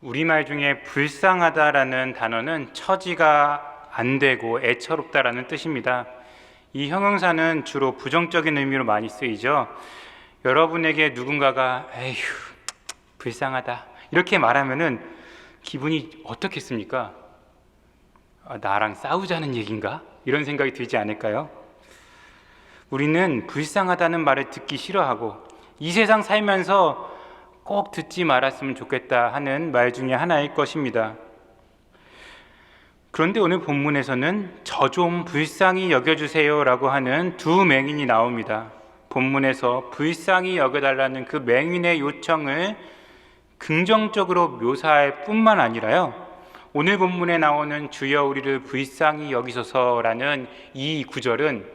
우리말 중에 불쌍하다라는 단어는 처지가 안 되고 애처롭다라는 뜻입니다. 이 형용사는 주로 부정적인 의미로 많이 쓰이죠. 여러분에게 누군가가 에휴 불쌍하다 이렇게 말하면은 기분이 어떻겠습니까? 아, 나랑 싸우자는 얘긴가? 이런 생각이 들지 않을까요? 우리는 불쌍하다는 말을 듣기 싫어하고 이 세상 살면서 꼭 듣지 말았으면 좋겠다 하는 말 중에 하나일 것입니다. 그런데 오늘 본문에서는 저 좀 불쌍히 여겨주세요라고 하는 두 맹인이 나옵니다. 본문에서 불쌍히 여겨달라는 그 맹인의 요청을 긍정적으로 묘사할 뿐만 아니라요. 오늘 본문에 나오는 주여 우리를 불쌍히 여기소서라는 이 구절은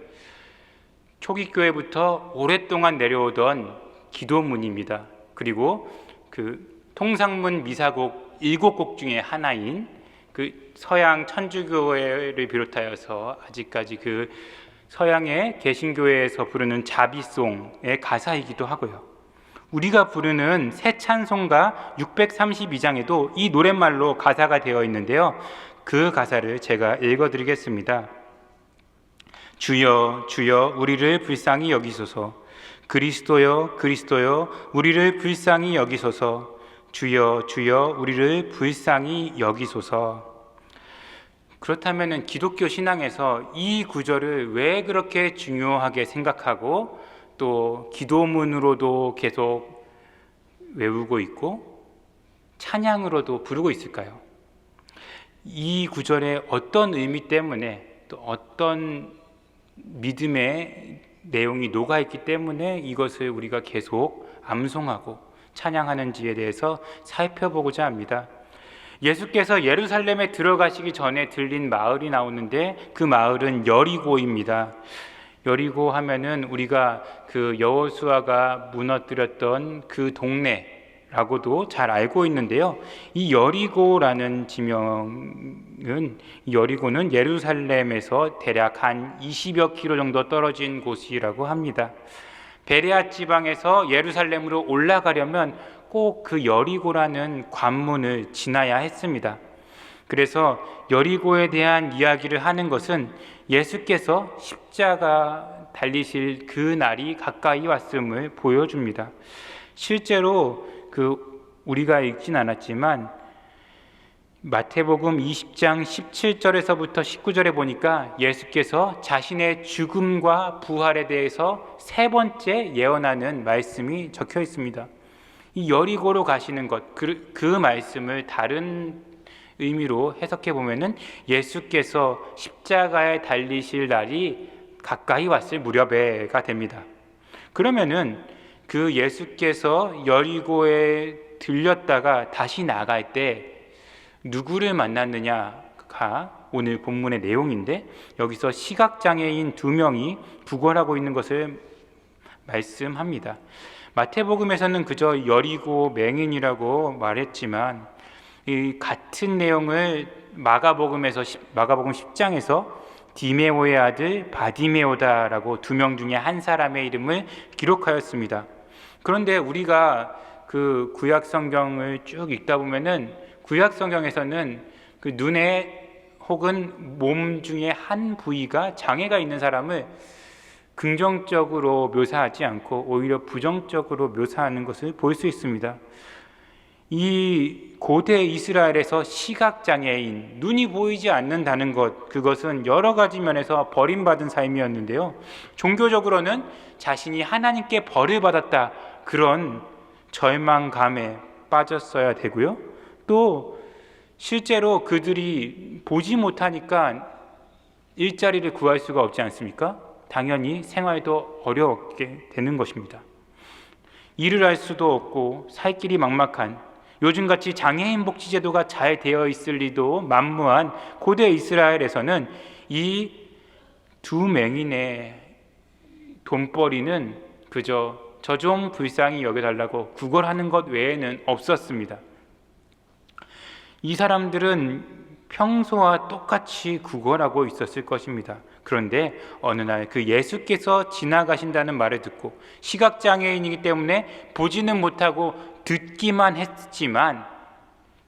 초기 교회부터 오랫동안 내려오던 기도문입니다. 그리고 그 통상문 미사곡 일곱 곡 중에 하나인 그 서양 천주교회를 비롯하여서 아직까지 그 서양의 개신교회에서 부르는 자비송의 가사이기도 하고요. 우리가 부르는 새 찬송가 632장에도 이 노랫말로 가사가 되어 있는데요. 그 가사를 제가 읽어 드리겠습니다. 주여 주여 우리를 불쌍히 여기소서 그리스도여 그리스도여 우리를 불쌍히 여기소서 주여 주여 우리를 불쌍히 여기소서 그렇다면 기독교 신앙에서 이 구절을 왜 그렇게 중요하게 생각하고 또 기도문으로도 계속 외우고 있고 찬양으로도 부르고 있을까요? 이 구절에 어떤 의미 때문에 또 어떤 믿음의 내용이 녹아 있기 때문에 이것을 우리가 계속 암송하고 찬양하는지에 대해서 살펴보고자 합니다. 예수께서 예루살렘에 들어가시기 전에 들린 마을이 나오는데 그 마을은 여리고입니다. 여리고 하면은 우리가 그 여호수아가 무너뜨렸던 그 동네 라고도 잘 알고 있는데요. 이 여리고라는 지명은 여리고는 예루살렘에서 대략 한 20여 킬로 정도 떨어진 곳이라고 합니다. 베레아 지방에서 예루살렘으로 올라가려면 꼭 그 여리고라는 관문을 지나야 했습니다. 그래서 여리고에 대한 이야기를 하는 것은 예수께서 십자가 달리실 그 날이 가까이 왔음을 보여줍니다. 실제로 그 우리가 읽진 않았지만 마태복음 20장 17절에서부터 19절에 보니까 예수께서 자신의 죽음과 부활에 대해서 세 번째 예언하는 말씀이 적혀 있습니다. 이 여리고로 가시는 것, 그, 그 말씀을 다른 의미로 해석해 보면은 예수께서 십자가에 달리실 날이 가까이 왔을 무렵에가 됩니다. 그러면은 그 예수께서 여리고에 들렸다가 다시 나갈 때 누구를 만났느냐가 오늘 본문의 내용인데 여기서 시각장애인 두 명이 부궐하고 있는 것을 말씀합니다. 마태복음에서는 그저 여리고 맹인이라고 말했지만 이 같은 내용을 마가복음에서 마가복음 10장에서 디메오의 아들 바디메오다라고 두 명 중에 한 사람의 이름을 기록하였습니다. 그런데 우리가 그 구약 성경을 쭉 읽다 보면은 구약 성경에서는 그 눈에 혹은 몸 중에 한 부위가 장애가 있는 사람을 긍정적으로 묘사하지 않고 오히려 부정적으로 묘사하는 것을 볼 수 있습니다. 이 고대 이스라엘에서 시각장애인, 눈이 보이지 않는다는 것, 그것은 여러 가지 면에서 버림받은 삶이었는데요. 종교적으로는 자신이 하나님께 벌을 받았다, 그런 절망감에 빠졌어야 되고요. 또 실제로 그들이 보지 못하니까 일자리를 구할 수가 없지 않습니까? 당연히 생활도 어렵게 되는 것입니다. 일을 할 수도 없고 살 길이 막막한 요즘같이 장애인 복지 제도가 잘 되어 있을 리도 만무한 고대 이스라엘에서는 이 두 맹인의 돈벌이는 그저 저 좀 불쌍히 여겨달라고 구걸하는 것 외에는 없었습니다. 이 사람들은 평소와 똑같이 구걸하고 있었을 것입니다. 그런데 어느 날 그 예수께서 지나가신다는 말을 듣고 시각장애인이기 때문에 보지는 못하고 듣기만 했지만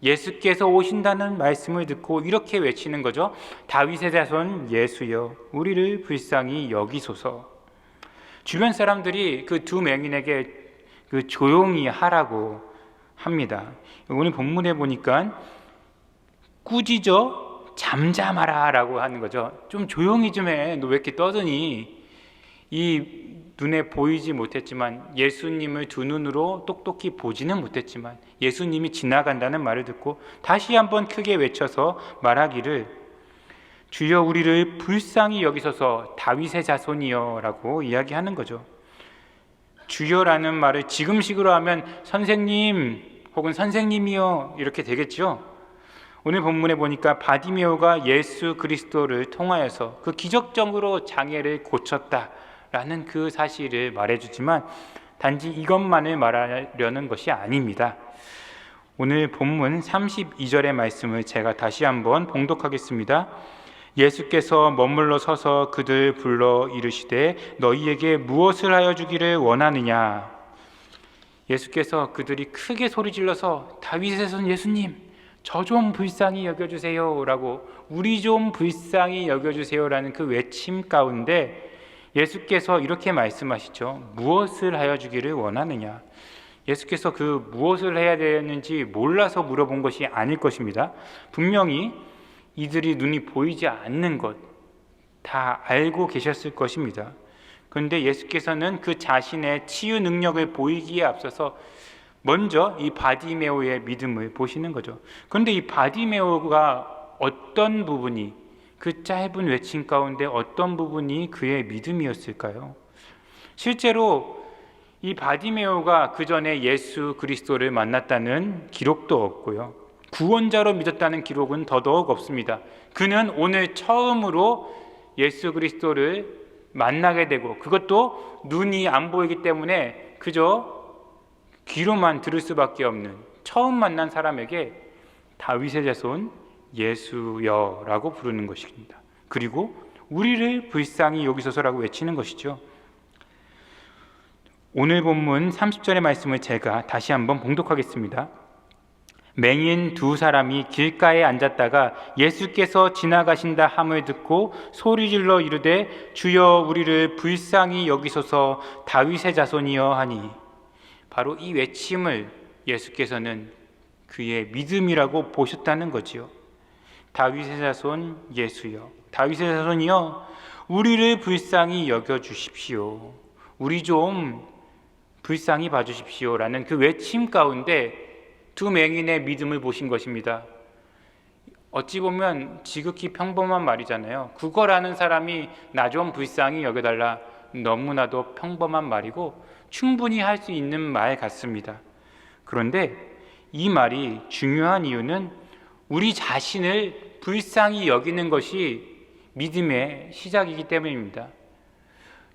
예수께서 오신다는 말씀을 듣고 이렇게 외치는 거죠. 다윗의 자손 예수여, 우리를 불쌍히 여기소서. 주변 사람들이 그 두 맹인에게 그 조용히 하라고 합니다. 오늘 본문에 보니까 꾸짖어 잠잠하라 라고 하는 거죠. 좀 조용히 좀 해. 너 왜 이렇게 떠드니? 이 눈에 보이지 못했지만 예수님을 두 눈으로 똑똑히 보지는 못했지만 예수님이 지나간다는 말을 듣고 다시 한번 크게 외쳐서 말하기를 주여 우리를 불쌍히 여기소서 다윗의 자손이여라고 이야기하는 거죠. 주여라는 말을 지금식으로 하면 선생님 혹은 선생님이요 이렇게 되겠죠. 오늘 본문에 보니까 바디메오가 예수 그리스도를 통하여서 그 기적적으로 장애를 고쳤다라는 그 사실을 말해주지만 단지 이것만을 말하려는 것이 아닙니다. 오늘 본문 32절의 말씀을 제가 다시 한번 봉독하겠습니다. 예수께서 머물러 서서 그들 불러 이르시되 너희에게 무엇을 하여 주기를 원하느냐 예수께서 그들이 크게 소리 질러서 다윗의 손 예수님 저 좀 불쌍히 여겨 주세요라고 우리 좀 불쌍히 여겨 주세요라는 그 외침 가운데 예수께서 이렇게 말씀하시죠. 무엇을 하여 주기를 원하느냐? 예수께서 그 무엇을 해야 되는지 몰라서 물어본 것이 아닐 것입니다. 분명히 이들이 눈이 보이지 않는 것 다 알고 계셨을 것입니다. 그런데 예수께서는 그 자신의 치유 능력을 보이기에 앞서서 먼저 이 바디메오의 믿음을 보시는 거죠. 그런데 이 바디메오가 어떤 부분이 그 짧은 외침 가운데 어떤 부분이 그의 믿음이었을까요? 실제로 이 바디메오가 그 전에 예수 그리스도를 만났다는 기록도 없고요. 구원자로 믿었다는 기록은 더더욱 없습니다. 그는 오늘 처음으로 예수 그리스도를 만나게 되고 그것도 눈이 안 보이기 때문에 그저 귀로만 들을 수밖에 없는 처음 만난 사람에게 다윗의 자손 예수여라고 부르는 것입니다. 그리고 우리를 불쌍히 여기소서라고 외치는 것이죠. 오늘 본문 30절의 말씀을 제가 다시 한번 봉독하겠습니다. 맹인 두 사람이 길가에 앉았다가 예수께서 지나가신다 함을 듣고 소리질러 이르되 주여 우리를 불쌍히 여기소서 다윗의 자손이여 하니 바로 이 외침을 예수께서는 그의 믿음이라고 보셨다는 거지요. 다윗의 자손 예수여 다윗의 자손이여 우리를 불쌍히 여겨 주십시오. 우리 좀 불쌍히 봐 주십시오라는 그 외침 가운데 두 맹인의 믿음을 보신 것입니다. 어찌 보면 지극히 평범한 말이잖아요. 국어라는 사람이 나 좀 불쌍히 여겨달라 너무나도 평범한 말이고 충분히 할 수 있는 말 같습니다. 그런데 이 말이 중요한 이유는 우리 자신을 불쌍히 여기는 것이 믿음의 시작이기 때문입니다.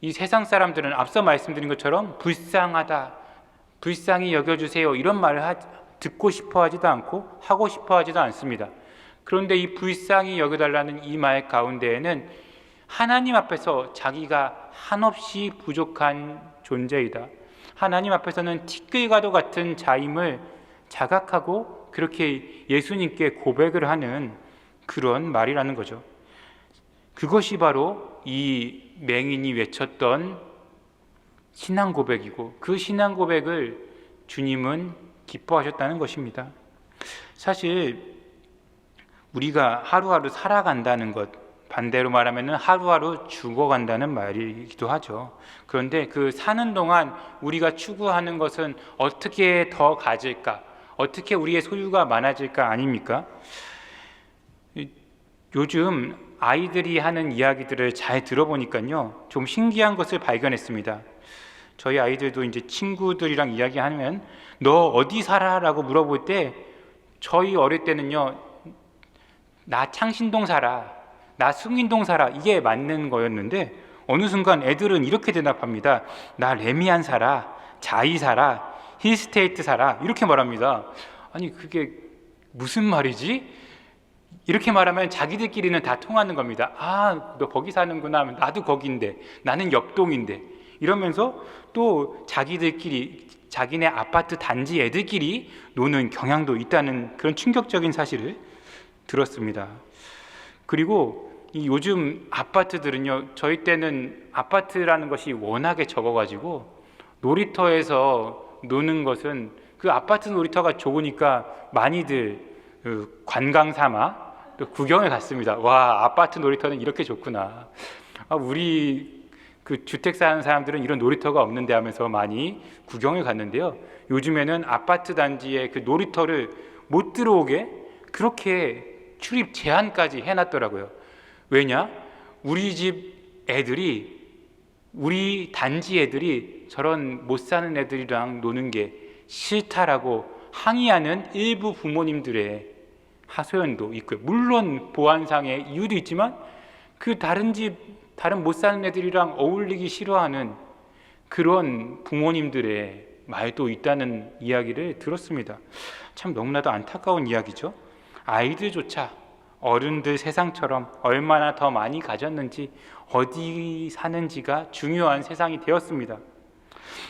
이 세상 사람들은 앞서 말씀드린 것처럼 불쌍하다, 불쌍히 여겨주세요 이런 말을 하, 듣고 싶어 하지도 않고 하고 싶어 하지도 않습니다. 그런데 이 불쌍히 여겨달라는 이 말 가운데에는 하나님 앞에서 자기가 한없이 부족한 존재이다. 하나님 앞에서는 티끌과도 같은 자임을 자각하고 그렇게 예수님께 고백을 하는 그런 말이라는 거죠. 그것이 바로 이 맹인이 외쳤던 신앙 고백이고 그 신앙 고백을 주님은 기뻐하셨다는 것입니다. 사실 우리가 하루하루 살아간다는 것 반대로 말하면 하루하루 죽어간다는 말이기도 하죠. 그런데 그 사는 동안 우리가 추구하는 것은 어떻게 더 가질까? 어떻게 우리의 소유가 많아질까 아닙니까? 요즘 아이들이 하는 이야기들을 잘 들어보니까요. 좀 신기한 것을 발견했습니다. 저희 아이들도 이제 친구들이랑 이야기하면 너 어디 살아라고 물어볼 때 저희 어릴 때는요 나 창신동 살아 나 승인동 살아 이게 맞는 거였는데 어느 순간 애들은 이렇게 대답합니다 나 레미안 살아 자이 살아 힐스테이트 살아 이렇게 말합니다 아니 그게 무슨 말이지? 이렇게 말하면 자기들끼리는 다 통하는 겁니다 아 너 거기 사는구나 나도 거기인데 나는 옆동인데 이러면서 또 자기들끼리 자기네 아파트 단지 애들끼리 노는 경향도 있다는 그런 충격적인 사실을 들었습니다. 그리고 이 요즘 아파트들은요, 저희 때는 아파트라는 것이 워낙에 적어가지고 놀이터에서 노는 것은 그 아파트 놀이터가 좁으니까 많이들 그 관광 삼아 또 구경을 갔습니다. 와, 아파트 놀이터는 이렇게 좋구나. 아, 우리 그 주택 사는 사람들은 이런 놀이터가 없는데 하면서 많이 구경을 갔는데요. 요즘에는 아파트 단지에 그 놀이터를 못 들어오게 그렇게 출입 제한까지 해놨더라고요. 왜냐? 우리 집 애들이 우리 단지 애들이 저런 못 사는 애들이랑 노는 게 싫다라고 항의하는 일부 부모님들의 하소연도 있고요. 물론 보안상의 이유도 있지만 그 다른 집 다른 못 사는 애들이랑 어울리기 싫어하는 그런 부모님들의 말도 있다는 이야기를 들었습니다. 참 너무나도 안타까운 이야기죠. 아이들조차 어른들 세상처럼 얼마나 더 많이 가졌는지 어디 사는지가 중요한 세상이 되었습니다.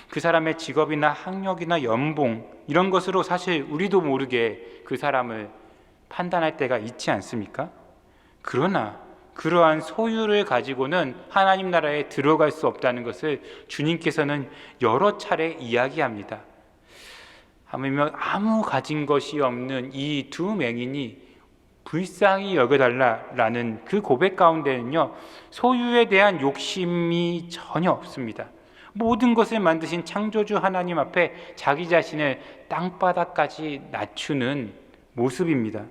그 사람의 직업이나 학력이나 연봉 이런 것으로 사실 우리도 모르게 그 사람을 판단할 때가 있지 않습니까? 그러나 그러한 소유를 가지고는 하나님 나라에 들어갈 수 없다는 것을 주님께서는 여러 차례 이야기합니다. 하물며 아무 가진 것이 없는 이 두 맹인이 불쌍히 여겨달라라는 그 고백 가운데는요 소유에 대한 욕심이 전혀 없습니다. 모든 것을 만드신 창조주 하나님 앞에 자기 자신을 땅바닥까지 낮추는 모습입니다.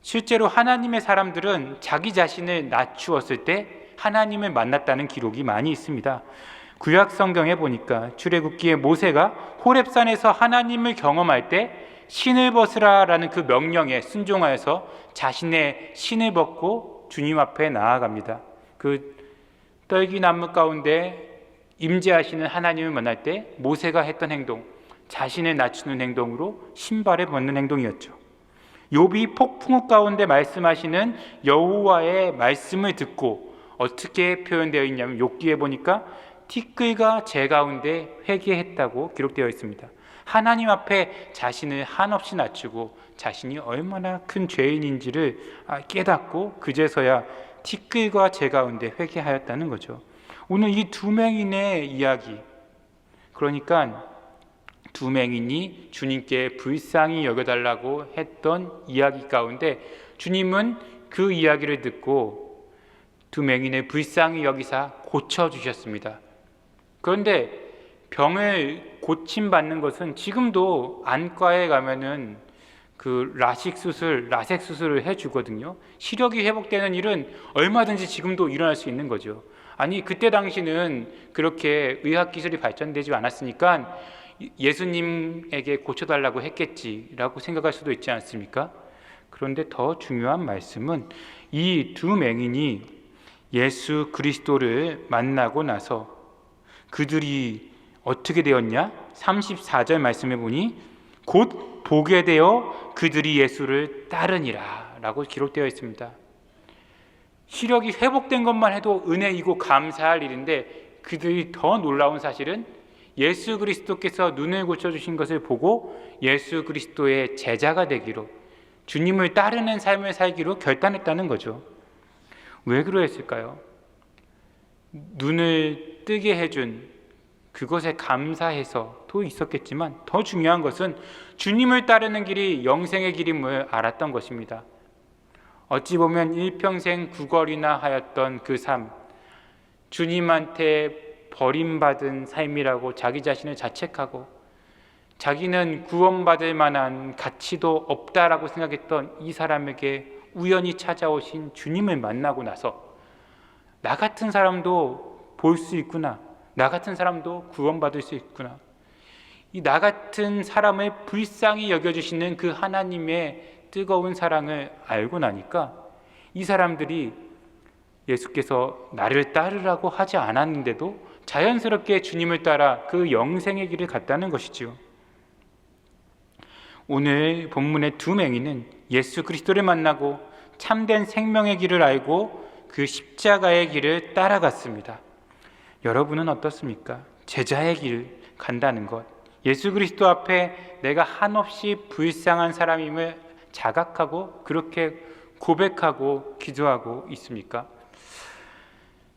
실제로 하나님의 사람들은 자기 자신을 낮추었을 때 하나님을 만났다는 기록이 많이 있습니다. 구약 성경에 보니까 출애굽기에 모세가 호렙산에서 하나님을 경험할 때 신을 벗으라라는 그 명령에 순종하여서 자신의 신을 벗고 주님 앞에 나아갑니다. 그 떨기 나무 가운데 임재하시는 하나님을 만날 때 모세가 했던 행동, 자신을 낮추는 행동으로 신발을 벗는 행동이었죠. 욥이 폭풍우 가운데 말씀하시는 여호와의 말씀을 듣고 어떻게 표현되어 있냐면 욥기에 보니까 티끌과 재 가운데 회개했다고 기록되어 있습니다. 하나님 앞에 자신을 한없이 낮추고 자신이 얼마나 큰 죄인인지를 깨닫고 그제서야 티끌과 재 가운데 회개하였다는 거죠. 오늘 이 두 맹인의 이야기 그러니까 두 맹인이 주님께 불쌍히 여겨달라고 했던 이야기 가운데 주님은 그 이야기를 듣고 두 맹인의 불쌍히 여기사 고쳐 주셨습니다. 그런데 병을 고침 받는 것은 지금도 안과에 가면은 그 라식 수술, 라섹 수술을 해 주거든요. 시력이 회복되는 일은 얼마든지 지금도 일어날 수 있는 거죠. 아니 그때 당시는 그렇게 의학 기술이 발전되지 않았으니까 예수님에게 고쳐달라고 했겠지라고 생각할 수도 있지 않습니까? 그런데 더 중요한 말씀은 이 두 맹인이 예수 그리스도를 만나고 나서 그들이 어떻게 되었냐? 34절 말씀해 보니 곧 보게 되어 그들이 예수를 따르니라 라고 기록되어 있습니다. 시력이 회복된 것만 해도 은혜이고 감사할 일인데 그들이 더 놀라운 사실은 예수 그리스도께서 눈을 고쳐주신 것을 보고 예수 그리스도의 제자가 되기로 주님을 따르는 삶을 살기로 결단했다는 거죠. 왜 그러했을까요? 눈을 뜨게 해준 그것에 감사해서도 있었겠지만 더 중요한 것은 주님을 따르는 길이 영생의 길임을 알았던 것입니다. 어찌 보면 일평생 구걸이나 하였던 그 삶, 주님한테 버림받은 삶이라고 자기 자신을 자책하고 자기는 구원받을 만한 가치도 없다라고 생각했던 이 사람에게 우연히 찾아오신 주님을 만나고 나서 나 같은 사람도 볼 수 있구나. 나 같은 사람도 구원받을 수 있구나. 이 나 같은 사람을 불쌍히 여겨주시는 그 하나님의 뜨거운 사랑을 알고 나니까 이 사람들이 예수께서 나를 따르라고 하지 않았는데도 자연스럽게 주님을 따라 그 영생의 길을 갔다는 것이지요. 오늘 본문의 두 맹인은 예수 그리스도를 만나고 참된 생명의 길을 알고 그 십자가의 길을 따라갔습니다. 여러분은 어떻습니까? 제자의 길 간다는 것. 예수 그리스도 앞에 내가 한없이 불쌍한 사람임을 자각하고 그렇게 고백하고 기도하고 있습니까?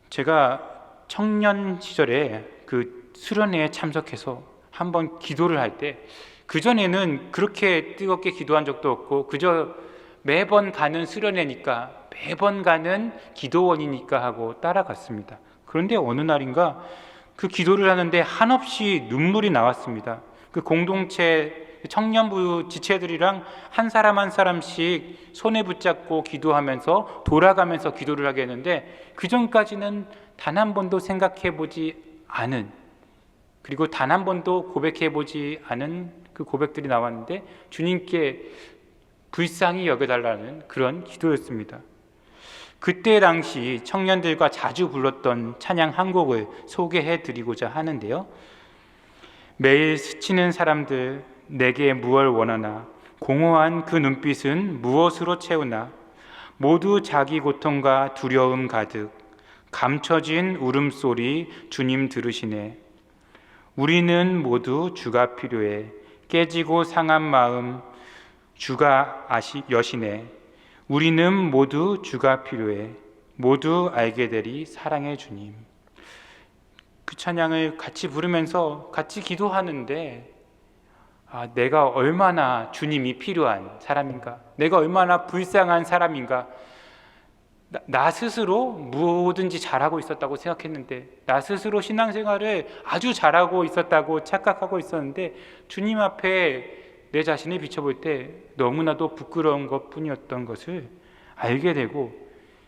제가 청년 시절에 그 수련회에 참석해서 한번 기도를 할 때 그전에는 그렇게 뜨겁게 기도한 적도 없고 그저 매번 가는 수련회니까 매번 가는 기도원이니까 하고 따라갔습니다. 그런데 어느 날인가 그 기도를 하는데 한없이 눈물이 나왔습니다. 그 공동체 청년부 지체들이랑 한 사람 한 사람씩 손에 붙잡고 기도하면서 돌아가면서 기도를 하게 했는데 그 전까지는 단 한 번도 생각해 보지 않은 그리고 단 한 번도 고백해 보지 않은 그 고백들이 나왔는데 주님께 불쌍히 여겨달라는 그런 기도였습니다. 그때 당시 청년들과 자주 불렀던 찬양 한 곡을 소개해 드리고자 하는데요. 매일 스치는 사람들 내게 무얼 원하나 공허한 그 눈빛은 무엇으로 채우나 모두 자기 고통과 두려움 가득 감춰진 울음소리 주님 들으시네 우리는 모두 주가 필요해 깨지고 상한 마음 주가 아시 여시네 우리는 모두 주가 필요해. 모두 알게 되리 사랑의 주님. 그 찬양을 같이 부르면서 같이 기도하는데 아, 내가 얼마나 주님이 필요한 사람인가? 내가 얼마나 불쌍한 사람인가? 나, 나 스스로 무엇든지 잘하고 있었다고 생각했는데 나 스스로 신앙생활을 아주 잘하고 있었다고 착각하고 있었는데 주님 앞에 내 자신을 비춰볼 때 너무나도 부끄러운 것 뿐이었던 것을 알게 되고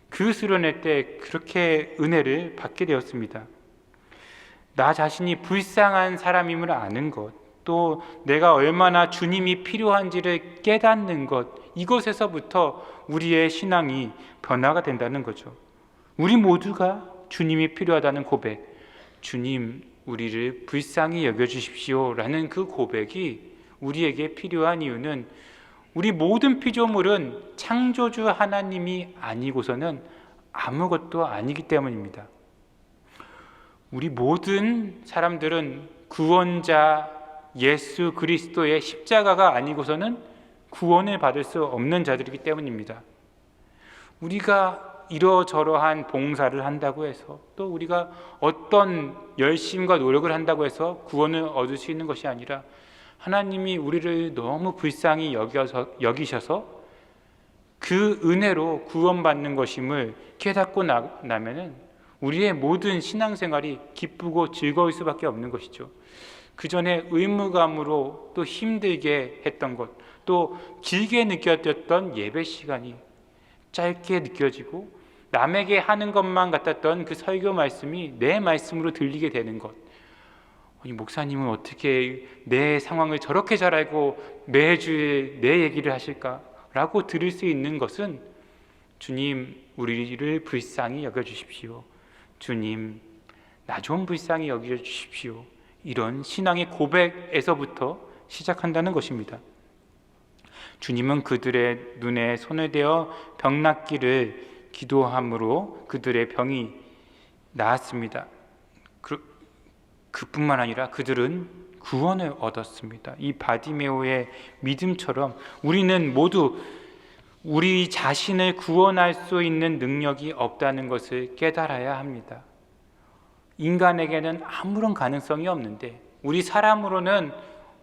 그 수련회 때 그렇게 은혜를 받게 되었습니다. 나 자신이 불쌍한 사람임을 아는 것, 또 내가 얼마나 주님이 필요한지를 깨닫는 것, 이것에서부터 우리의 신앙이 변화가 된다는 거죠. 우리 모두가 주님이 필요하다는 고백, 주님, 우리를 불쌍히 여겨주십시오. 라는 그 고백이 우리에게 필요한 이유는 우리 모든 피조물은 창조주 하나님이 아니고서는 아무것도 아니기 때문입니다. 우리 모든 사람들은 구원자 예수 그리스도의 십자가가 아니고서는 구원을 받을 수 없는 자들이기 때문입니다. 우리가 이러저러한 봉사를 한다고 해서 또 우리가 어떤 열심과 노력을 한다고 해서 구원을 얻을 수 있는 것이 아니라 하나님이 우리를 너무 불쌍히 여겨서, 여기셔서 그 은혜로 구원받는 것임을 깨닫고 나, 나면은 우리의 모든 신앙생활이 기쁘고 즐거울 수밖에 없는 것이죠. 그 전에 의무감으로 또 힘들게 했던 것, 또 길게 느꼈던 예배 시간이 짧게 느껴지고 남에게 하는 것만 같았던 그 설교 말씀이 내 말씀으로 들리게 되는 것. 아니, 목사님은 어떻게 내 상황을 저렇게 잘 알고 매주 내 얘기를 하실까? 라고 들을 수 있는 것은 주님, 우리를 불쌍히 여겨 주십시오. 주님, 나 좀 불쌍히 여겨 주십시오. 이런 신앙의 고백에서부터 시작한다는 것입니다. 주님은 그들의 눈에 손을 대어 병 낫기를 기도함으로 그들의 병이 나았습니다. 그, 그뿐만 아니라 그들은 구원을 얻었습니다. 이 바디메오의 믿음처럼 우리는 모두 우리 자신을 구원할 수 있는 능력이 없다는 것을 깨달아야 합니다. 인간에게는 아무런 가능성이 없는데 우리 사람으로는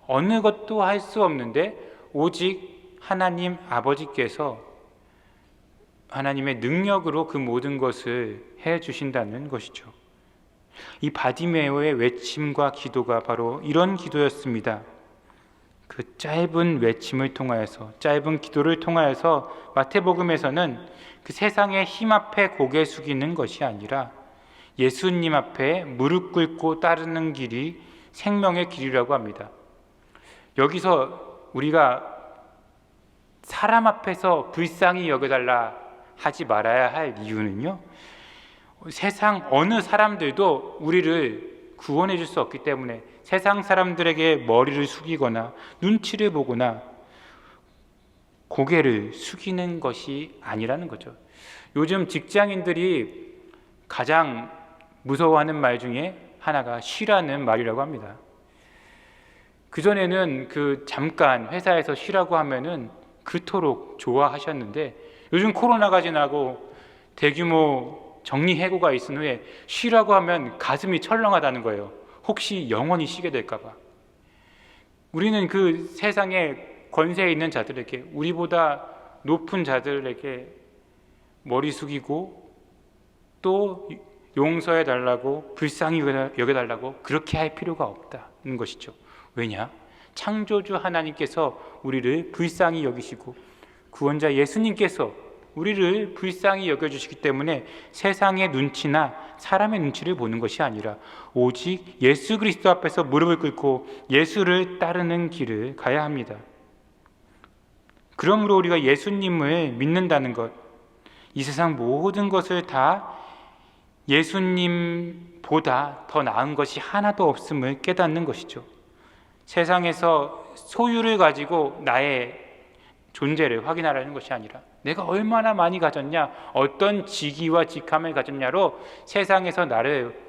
어느 것도 할 수 없는데 오직 하나님 아버지께서 하나님의 능력으로 그 모든 것을 해 주신다는 것이죠. 이 바디메오의 외침과 기도가 바로 이런 기도였습니다. 그 짧은 외침을 통하여서 짧은 기도를 통하여서 마태복음에서는 그 세상의 힘 앞에 고개 숙이는 것이 아니라 예수님 앞에 무릎 꿇고 따르는 길이 생명의 길이라고 합니다. 여기서 우리가 사람 앞에서 불쌍히 여겨달라 하지 말아야 할 이유는요. 세상 어느 사람들도 우리를 구원해 줄 수 없기 때문에 세상 사람들에게 머리를 숙이거나 눈치를 보거나 고개를 숙이는 것이 아니라는 거죠. 요즘 직장인들이 가장 무서워하는 말 중에 하나가 쉬라는 말이라고 합니다. 그전에는 그 잠깐 회사에서 쉬라고 하면은 그토록 좋아하셨는데 요즘 코로나가 지나고 대규모 정리해고가 있은 후에 쉬라고 하면 가슴이 철렁하다는 거예요. 혹시 영원히 쉬게 될까봐. 우리는 그 세상에 권세에 있는 자들에게 우리보다 높은 자들에게 머리 숙이고 또 용서해 달라고 불쌍히 여겨 달라고 그렇게 할 필요가 없다는 것이죠. 왜냐? 창조주 하나님께서 우리를 불쌍히 여기시고 구원자 예수님께서 우리를 불쌍히 여겨 주시기 때문에 세상의 눈치나 사람의 눈치를 보는 것이 아니라 오직 예수 그리스도 앞에서 무릎을 꿇고 예수를 따르는 길을 가야 합니다. 그러므로 우리가 예수님을 믿는다는 것, 이 세상 모든 것을 다 예수님보다 더 나은 것이 하나도 없음을 깨닫는 것이죠. 세상에서 소유를 가지고 나의 존재를 확인하라는 것이 아니라 내가 얼마나 많이 가졌냐, 어떤 직위와 직함을 가졌냐로 세상에서 나를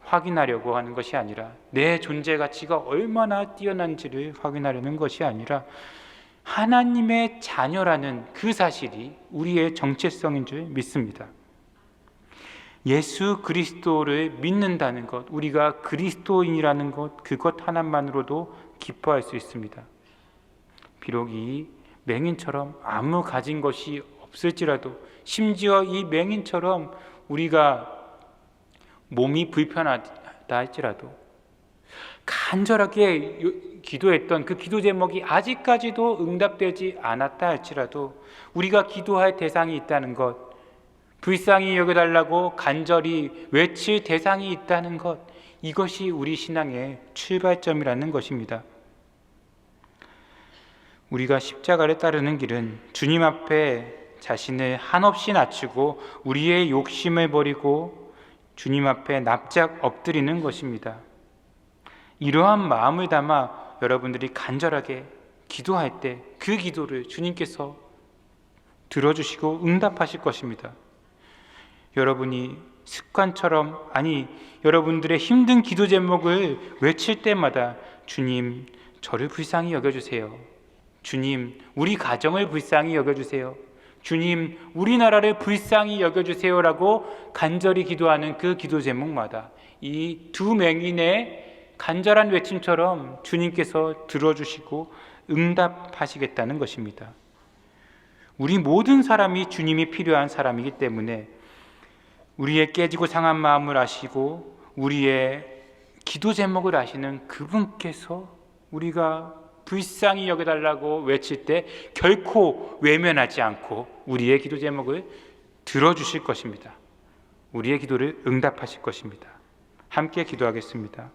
확인하려고 하는 것이 아니라 내 존재 가치가 얼마나 뛰어난지를 확인하려는 것이 아니라 하나님의 자녀라는 그 사실이 우리의 정체성인 줄 믿습니다. 예수 그리스도를 믿는다는 것, 우리가 그리스도인이라는 것, 그것 하나만으로도 기뻐할 수 있습니다. 비록 이 맹인처럼 아무 가진 것이 없을지라도, 심지어 이 맹인처럼 우리가 몸이 불편하다 할지라도, 간절하게 기도했던 그 기도 제목이 아직까지도 응답되지 않았다 할지라도, 우리가 기도할 대상이 있다는 것, 불쌍히 여겨달라고 간절히 외칠 대상이 있다는 것, 이것이 우리 신앙의 출발점이라는 것입니다. 우리가 십자가를 따르는 길은 주님 앞에 자신을 한없이 낮추고 우리의 욕심을 버리고 주님 앞에 납작 엎드리는 것입니다. 이러한 마음을 담아 여러분들이 간절하게 기도할 때 그 기도를 주님께서 들어주시고 응답하실 것입니다. 여러분이 습관처럼 아니 여러분들의 힘든 기도 제목을 외칠 때마다 주님 저를 불쌍히 여겨주세요. 주님 우리 가정을 불쌍히 여겨주세요. 주님 우리나라를 불쌍히 여겨주세요라고 간절히 기도하는 그 기도 제목마다 이 두 맹인의 간절한 외침처럼 주님께서 들어주시고 응답하시겠다는 것입니다. 우리 모든 사람이 주님이 필요한 사람이기 때문에 우리의 깨지고 상한 마음을 아시고 우리의 기도 제목을 아시는 그분께서 우리가 불쌍히 여겨달라고 외칠 때 결코 외면하지 않고 우리의 기도 제목을 들어주실 것입니다. 우리의 기도를 응답하실 것입니다. 함께 기도하겠습니다.